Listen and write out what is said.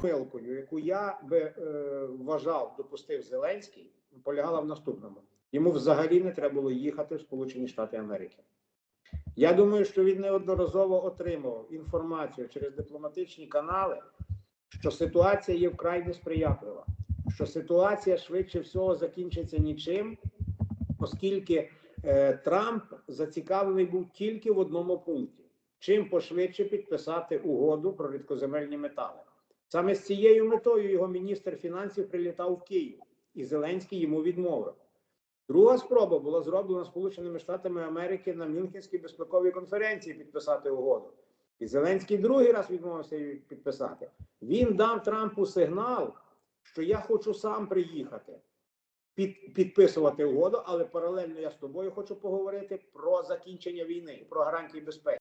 помилкою, яку я би е, вважав, допустив Зеленський, полягала в наступному: йому взагалі не треба було їхати в Сполучені Штати Америки. Я думаю, що він неодноразово отримував інформацію через дипломатичні канали, що ситуація є вкрай несприятлива, що ситуація швидше всього закінчиться нічим, оскільки е, Трамп зацікавлений був тільки в одному пункті: чим пошвидше підписати угоду про рідкоземельні метали. Саме з цією метою його міністр фінансів прилітав в Київ, і Зеленський йому відмовив. Друга спроба була зроблена Сполученими Штатами Америки на Мюнхенській безпековій конференції підписати угоду. І Зеленський другий раз відмовився її підписати. Він дав Трампу сигнал, що я хочу сам приїхати під, підписувати угоду, але паралельно я з тобою хочу поговорити про закінчення війни, про гарантії безпеки.